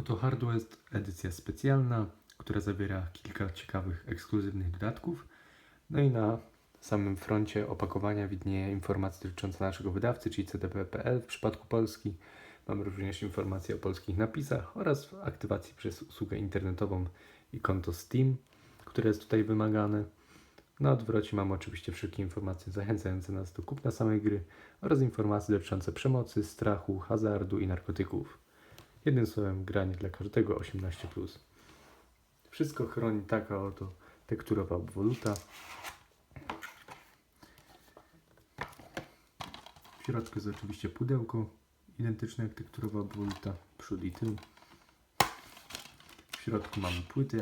Oto Hardware jest edycja specjalna, która zawiera kilka ciekawych, ekskluzywnych dodatków. No i na samym froncie opakowania widnieje informacja dotycząca naszego wydawcy, czyli CDP.pl w przypadku Polski. Mamy również informacje o polskich napisach oraz aktywacji przez usługę internetową i konto Steam, które jest tutaj wymagane. Na odwrocie mamy oczywiście wszelkie informacje zachęcające nas do kupna samej gry oraz informacje dotyczące przemocy, strachu, hazardu i narkotyków. Jednym słowem, granie dla każdego 18+. Wszystko chroni taka oto tekturowa obwoluta. W środku jest oczywiście pudełko, identyczne jak tekturowa obwoluta, przód i tył. W środku mamy płytę.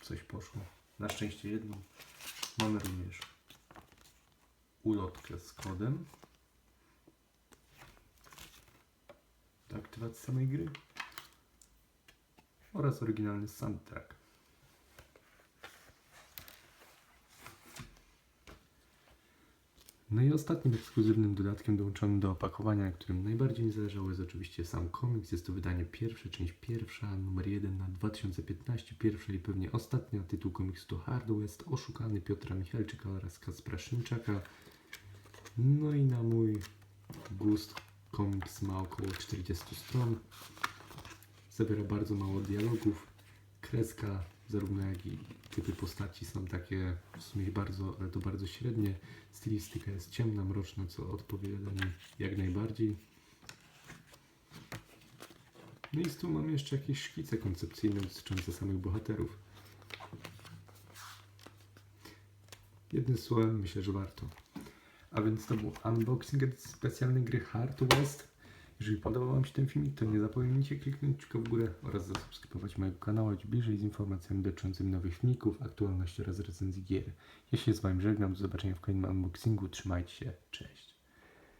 Coś poszło. Na szczęście jedną. Mamy również ulotkę z kodem. Aktywacji samej gry oraz oryginalny soundtrack. No i ostatnim ekskluzywnym dodatkiem dołączonym do opakowania, na którym najbardziej mi zależało jest oczywiście sam komiks. Jest to wydanie pierwsze, część pierwsza, numer jeden na 2015. Pierwsza i pewnie ostatnia tytuł komiksu to Hard West, oszukany Piotra Michalczyka oraz Kaspra Szymczaka. No i na mój gust komiks ma około 40 stron. Zawiera bardzo mało dialogów. Kreska, zarówno jak i typy postaci są takie w sumie bardzo, ale to bardzo średnie. Stylistyka jest ciemna, mroczna, co odpowiada mi jak najbardziej. No i z tu mam jeszcze jakieś szkice koncepcyjne dotyczące samych bohaterów. Jednym słowem, myślę, że warto. A więc to był unboxing edycji specjalnej gry Hard West. Jeżeli podobał Wam się ten filmik, to nie zapomnijcie kliknąć kciuka w górę oraz zasubskrybować mojego kanału, być bliżej z informacjami dotyczącymi nowych filmików, aktualności oraz recenzji gier. Ja się z Wami żegnam, do zobaczenia w kolejnym unboxingu, trzymajcie się, cześć.